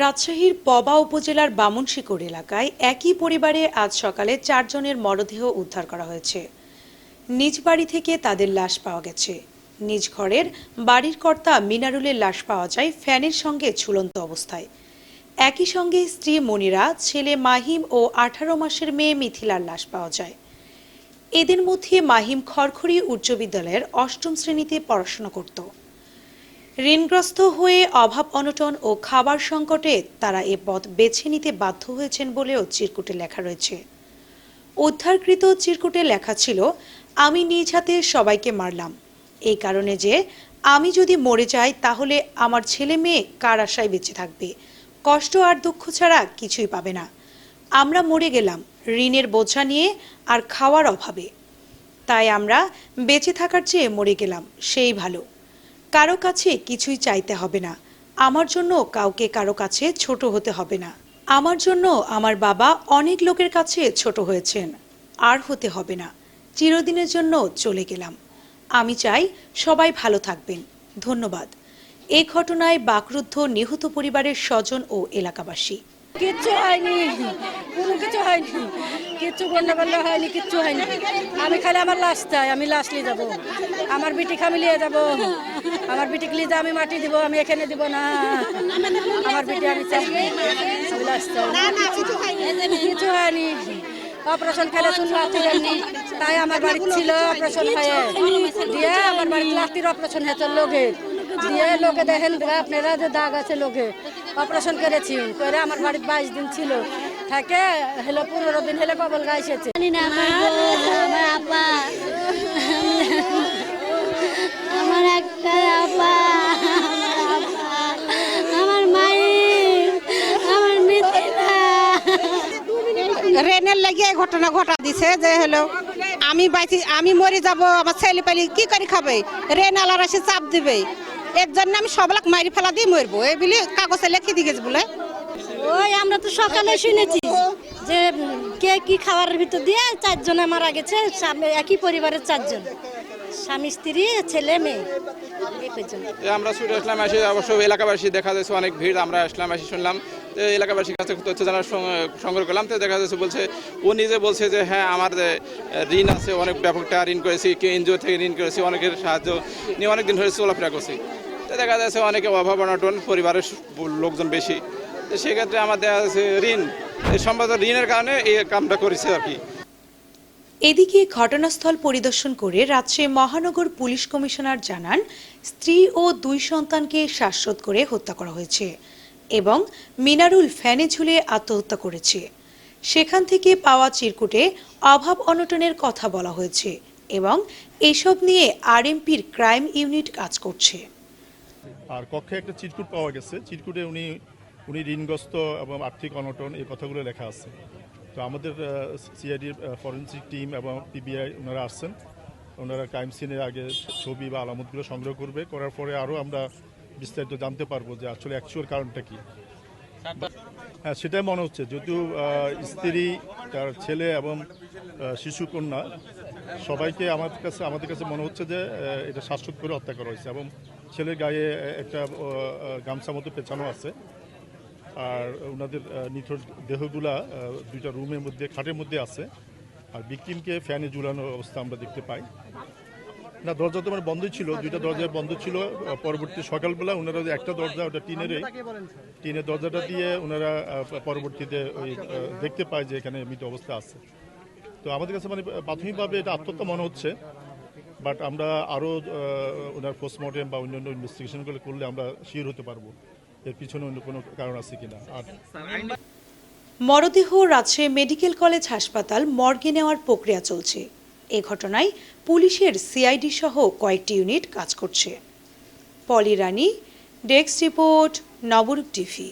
রাজশাহীর পবা উপজেলার বামুনশিকর এলাকায় একই পরিবারে আজ সকালে চারজনের মরদেহ উদ্ধার করা হয়েছে। নিজ বাড়ি থেকে তাদের লাশ পাওয়া গেছে। নিজ ঘরের বাড়ির কর্তা মিনারুলের লাশ পাওয়া যায় ফ্যানের সঙ্গে ঝুলন্ত অবস্থায়। একই সঙ্গে স্ত্রী মনিরা, ছেলে মাহিম ও আঠারো মাসের মেয়ে মিথিলার লাশ পাওয়া যায়। এদের মধ্যে মাহিম খড়খড়ি উচ্চ বিদ্যালয়ের অষ্টম শ্রেণীতে পড়াশোনা করত। ঋণগ্রস্ত হয়ে অভাব অনটন ও খাবার সংকটে তারা এ পথ বেছে নিতে বাধ্য হয়েছেন বলেও চিরকুটে লেখা রয়েছে। উদ্ধারকৃত চিরকুটে লেখা ছিল, আমি নিজ হাতে সবাইকে মারলাম। এই কারণে যে আমি যদি মরে যাই, তাহলে আমার ছেলে মেয়ে কার আশায় বেঁচে থাকবে? কষ্ট আর দুঃখ ছাড়া কিছুই পাবে না। আমরা মরে গেলাম, ঋণের বোঝা নিয়ে আর খাওয়ার অভাবে। তাই আমরা বেঁচে থাকার চেয়ে মরে গেলাম, সেই ভালো। কারও কাছে কিছুই চাইতে হবে না। আমার জন্য কাউকে কারও কাছে ছোট হতে হবে না। আমার জন্য আমার বাবা অনেক লোকের কাছে ছোট হয়েছেন। আর হতে হবে না। চিরদিনের জন্য চলে গেলাম। আমি চাই সবাই ভালো থাকবেন। ধন্যবাদ। এ ঘটনায় বাকরুদ্ধ নিহত পরিবারের স্বজন ও এলাকাবাসী। কিচ্ছু হয়নি। কোনো কিছু হয়নি। কিচ্ছু গন্ডগোল হয়নি কিচ্ছু হয়নি। আমি খালি আমার লাশ চাই আমি লাশ নিয়ে যাব। আমার বিটি খামি নিয়ে যাব। আমার বিটিকে নিয়ে আমি মাটি দিব আমি এখানে দিব না। আমার বিটি আমি চাই। আমি লাশ চাই। কিছু হয়নি। অপারেশন খেলে দেননি তাই আমার বাড়ি ছিল অপারেশন হয়ে। দিয়ে আমার বাড়িতে লাঠির অপারেশন হয়েছে লোকে দিয়ে লোকে দেখেন আপনারা যে দাগ আছে লোকে অপারেশন করেছি। করে আমার বাড়িতে বাইশ দিন ছিল। থাকে হলো পনেরো দিন হলে কবল গায়ে এসেছে না আমার আমার আপা। আমার একটা আপা আমার মায়ের আমার রেনের লাগিয়ে এই ঘটনা ঘটা দিছে যে হলো আমি বাইছি আমি মরে যাব আমার ছেলে পেলে কি করে খাবে? রেন আলার এসে চাপ দিবে। এর জন্য আমি সবলাক মারি ফেলা দিয়ে মরবো। এই বলে কাগজে লেখি দিয়ে গেছে বলে। ওই আমরা তো সকালে শুনেছি যে কে কি খাবারের ভিতর দিয়ে চারজনে মারা গেছে একই পরিবারের চারজন। স্বামী স্ত্রী ছেলে মেয়ে। এ আমরা ছুটে আসলাম এসে অবশ্য এলাকাবাসী দেখা যাচ্ছে অনেক ভিড় আমরা আসলাম এসে শুনলাম। এলাকাবাসীর কাছে তথ্য জানার সংগ্রহ করলাম। তো দেখা যাচ্ছে বলছে, ও নিজে বলছে যে হ্যাঁ আমার ঋণ আছে, অনেক ব্যাপক টাকা ঋণ করেছি কেউ এনজিও থেকে ঋণ করেছি, অনেকের সাহায্য নিয়ে অনেক দিন ধরে চলাফেরা করছি। তো দেখা যাচ্ছে অনেকে অভাব অনটন, পরিবারের লোকজন বেশি। তো সেক্ষেত্রে আমার দেখা যাচ্ছে ঋণ সম্ভবত ঋণের কারণে এই কামটা করেছে আর কি। এদিকে ঘটনাস্থল পরিদর্শন করে রাজশাহী মহানগর পুলিশ কমিশনার জানান, স্ত্রী ও দুই সন্তানকে শ্বাসরোধ করে হত্যা করা হয়েছে। এবং মিনারুল ফ্যানে ঝুলে আত্মহত্যা করেছে। সেখান থেকে পাওয়া চিরকুটে অভাব অনটনের কথা বলা হয়েছে এবং এসব নিয়ে আরএমপির ক্রাইম ইউনিট কাজ করছে। আর কক্ষে একটা চিরকুট পাওয়া গেছে। চিরকুটে উনি উনি ঋণগ্রস্ত এবং আর্থিক অনটন এই কথাগুলো লেখা আছে। তো আমাদের সিআইডির ফরেন্সিক টিম এবং পিবিআই ওনারা আসছেন। ওনারা ক্রাইম সিনের আগে ছবি বা আলামতগুলো সংগ্রহ করবে। করার পরে আরও আমরা বিস্তারিত জানতে পারব যে আসলে অ্যাকচুয়াল কারণটা কি। হ্যাঁ সেটাই মনে হচ্ছে যেহেতু স্ত্রী তার ছেলে এবং শিশু কন্যা সবাইকে আমাদের কাছে আমাদের কাছে মনে হচ্ছে যে এটা শ্বাসরোধ করে হত্যা করা হয়েছে এবং ছেলের গায়ে একটা গামছা মতো পেছানো আছে। আর ওনাদের নিথর দেহগুলা দুইটা রুমের মধ্যে খাটের মধ্যে আছে। আর বিক্রিমকে ফ্যানে ঝুলানো অবস্থা আমরা দেখতে পাই। না, দরজা তো মানে বন্ধ ছিল, দুইটা দরজা বন্ধ ছিল। পরবর্তী সকালবেলা ওনারা একটা দরজা, ওটা টিনের টিনের দরজাটা দিয়ে ওনারা পরবর্তীতে ওই দেখতে পায় যে এখানে মৃত অবস্থা আছে। তো আমাদের কাছে মানে প্রাথমিকভাবে এটা আত্মহত্যা মনে হচ্ছে, বাট আমরা আরও ওনার পোস্টমর্টেম বা অন্যান্য ইনভেস্টিগেশনগুলো করলে আমরা শিওর হতে পারব এর পিছনে অন্য কোনো কারণ আছে কিনা। আর মরদেহ রাজশাহী মেডিকেল কলেজ হাসপাতাল মর্গে নেওয়ার প্রক্রিয়া চলছে। এ ঘটনায় পুলিশের সিআইডি সহ কয়েকটি ইউনিট কাজ করছে। Poly Rani, desk report, Nobarup TV.